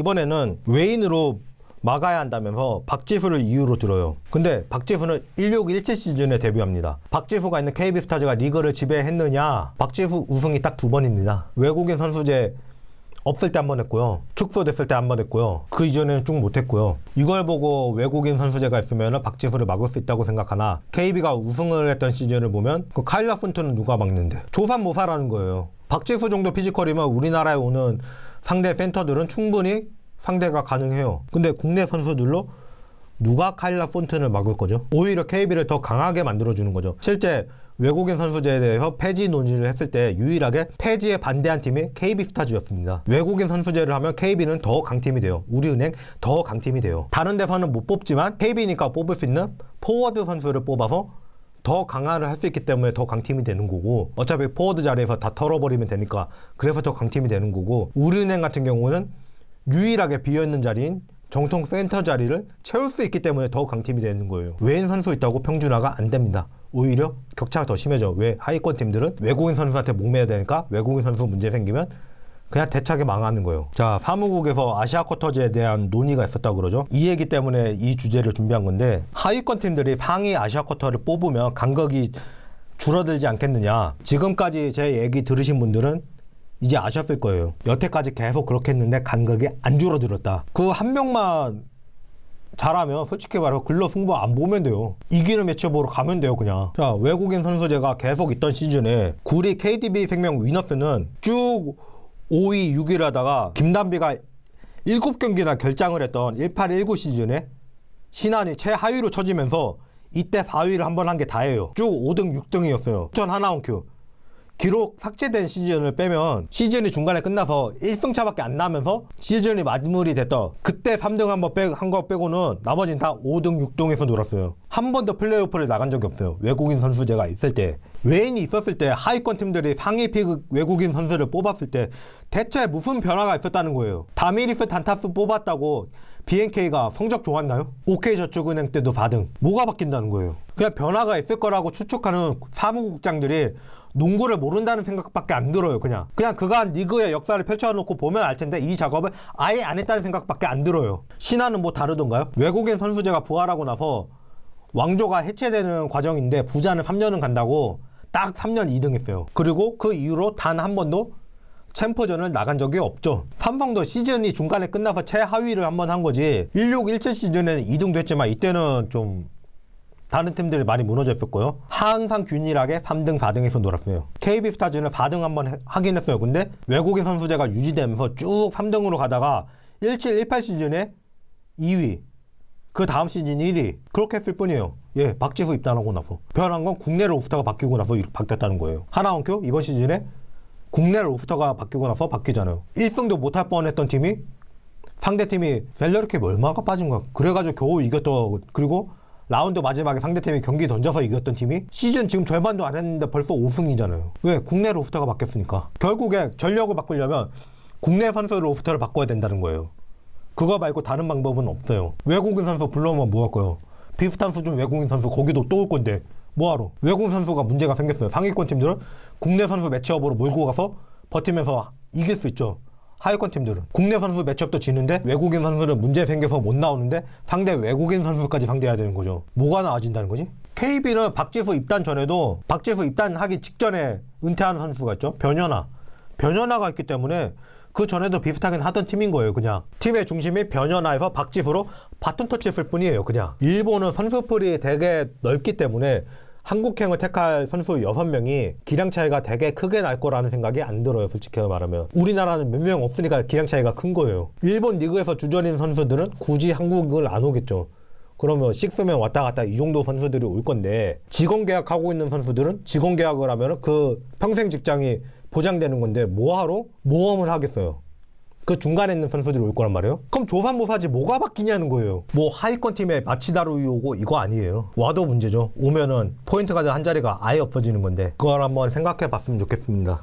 이번에는 외인으로 막아야 한다면서 박지수를 이유로 들어요. 근데 박지수는 1617 시즌에 데뷔합니다. 박지수가 있는 KB스타즈가 리그를 지배했느냐? 박지수 우승이 딱 두 번입니다. 외국인 선수제 없을 때 한 번 했고요. 축소 됐을 때 한 번 했고요. 그 이전에는 쭉 못했고요. 이걸 보고 외국인 선수제가 있으면 박지수를 막을 수 있다고 생각하나 KB가 우승을 했던 시즌을 보면 그 카일라 푼트는 누가 막는데 조산 모사라는 거예요. 박지수 정도 피지컬이면 우리나라에 오는 상대 센터들은 충분히 상대가 가능해요. 근데 국내 선수들로 누가 카일라 폰튼을 막을 거죠? 오히려 KB를 더 강하게 만들어주는 거죠. 실제 외국인 선수제에 대해서 폐지 논의를 했을 때 유일하게 폐지에 반대한 팀이 KB 스타즈였습니다. 외국인 선수제를 하면 KB는 더 강팀이 돼요. 우리은행 더 강팀이 돼요. 다른 데서는 못 뽑지만 KB니까 뽑을 수 있는 포워드 선수를 뽑아서 더 강화를 할 수 있기 때문에 더 강팀이 되는 거고 어차피 포워드 자리에서 다 털어버리면 되니까 그래서 더 강팀이 되는 거고 우리은행 같은 경우는 유일하게 비어있는 자리인 정통 센터 자리를 채울 수 있기 때문에 더 강팀이 되는 거예요. 외인 선수 있다고 평준화가 안 됩니다. 오히려 격차가 더 심해져. 왜 하위권 팀들은 외국인 선수한테 목매야 되니까 외국인 선수 문제 생기면 그냥 대차게 망하는 거예요. 자, 사무국에서 아시아 쿼터제에 대한 논의가 있었다고 그러죠. 이 얘기 때문에 이 주제를 준비한 건데 하위권 팀들이 상위 아시아 쿼터를 뽑으면 간격이 줄어들지 않겠느냐. 지금까지 제 얘기 들으신 분들은 이제 아셨을 거예요. 여태까지 계속 그렇게 했는데 간격이 안 줄어들었다. 그 한 명만 잘하면 솔직히 말해서 글러 승부 안 보면 돼요. 이기는 매치 보러 가면 돼요, 그냥. 자, 외국인 선수제가 계속 있던 시즌에 구리 KDB 생명 위너스는 쭉 5위, 6위를 하다가 김단비가 7경기나 결장을 했던 1819 시즌에 신한이 최하위로 쳐지면서 이때 4위를 한 번 한 게 다예요. 쭉 5등, 6등이었어요. 전 하나원 큐. 기록 삭제된 시즌을 빼면 시즌이 중간에 끝나서 1승 차밖에 안 나면서 시즌이 마무리 됐던 그때 3등 한번 빼, 한거 빼고는 나머지는 다 5등, 6등에서 놀았어요. 한 번도 플레이오프를 나간 적이 없어요. 외국인 선수제가 있을 때. 외인이 있었을 때 하위권 팀들이 상위 피그 외국인 선수를 뽑았을 때 대체 무슨 변화가 있었다는 거예요. 다미리스 단타스 뽑았다고 BNK가 성적 좋았나요? OK저축은행 때도 4등. 뭐가 바뀐다는 거예요? 그냥 변화가 있을 거라고 추측하는 사무국장들이 농구를 모른다는 생각밖에 안 들어요, 그냥. 그냥 그간 리그의 역사를 펼쳐놓고 보면 알 텐데 이 작업을 아예 안 했다는 생각밖에 안 들어요. 신화는 뭐 다르던가요? 외국인 선수제가 부활하고 나서 왕조가 해체되는 과정인데 부자는 3년은 간다고 딱 3년 2등 했어요. 그리고 그 이후로 단 한 번도 챔프전을 나간 적이 없죠. 삼성도 시즌이 중간에 끝나서 최하위를 한 번 한 거지. 16, 17 시즌에는 2등도 했지만 이때는 좀 다른 팀들이 많이 무너졌었고요. 항상 균일하게 3등, 4등에서 놀았어요. KB 스타즈는 4등 한번 하긴 했어요. 근데 외국인 선수제가 유지되면서 쭉 3등으로 가다가 17, 18 시즌에 2위. 그 다음 시즌 1위. 그렇게 했을 뿐이에요. 예, 박지수 입단하고 나서. 변한 건 국내 로스터가 바뀌고 나서 이렇게 바뀌었다는 거예요. 하나원큐 이번 시즌에 국내 로스터가 바뀌고 나서 바뀌잖아요. 1승도 못할 뻔했던 팀이 상대 팀이 셀러리캡 얼마가 빠진 거야. 그래가지고 겨우 이겼던 그리고 라운드 마지막에 상대팀이 경기 던져서 이겼던 팀이 시즌 지금 절반도 안 했는데 벌써 5승이잖아요. 왜? 국내 로스터가 바뀌었으니까. 결국에 전력을 바꾸려면 국내 선수 로스터를 바꿔야 된다는 거예요. 그거 말고 다른 방법은 없어요. 외국인 선수 불러오면 뭐 할 거예요? 비슷한 수준 외국인 선수 거기도 또 올 건데 뭐하러? 외국인 선수가 문제가 생겼어요. 상위권 팀들은 국내 선수 매치업으로 몰고 가서 버티면서 이길 수 있죠. 하위권 팀들은 국내 선수 매치업도 지는데 외국인 선수는 문제 생겨서 못 나오는데 상대 외국인 선수까지 상대해야 되는 거죠. 뭐가 나아진다는 거지? KB는 박지수 입단 전에도 박지수 입단하기 직전에 은퇴하는 선수가 있죠. 변현아. 변현아가 있기 때문에 그 전에도 비슷하긴 하던 팀인 거예요, 그냥. 팀의 중심이 변현아에서 박지수로 바톤 터치했을 뿐이에요, 그냥. 일본은 선수풀이 되게 넓기 때문에 한국행을 택할 선수 6명이 기량 차이가 되게 크게 날 거라는 생각이 안 들어요, 솔직히 말하면. 우리나라는 몇 명 없으니까 기량 차이가 큰 거예요. 일본 리그에서 주전인 선수들은 굳이 한국을 안 오겠죠. 그러면 식스면 왔다 갔다 이 정도 선수들이 올 건데 직원 계약하고 있는 선수들은 직원 계약을 하면 그 평생 직장이 보장되는 건데 뭐하러 모험을 하겠어요. 그 중간에 있는 선수들이 올 거란 말이에요. 그럼 조산모사지 뭐가 바뀌냐는 거예요. 뭐 하위권 팀에 마치다루이 오고 이거 아니에요. 와도 문제죠. 오면은 포인트 가자 한 자리가 아예 없어지는 건데 그걸 한번 생각해 봤으면 좋겠습니다.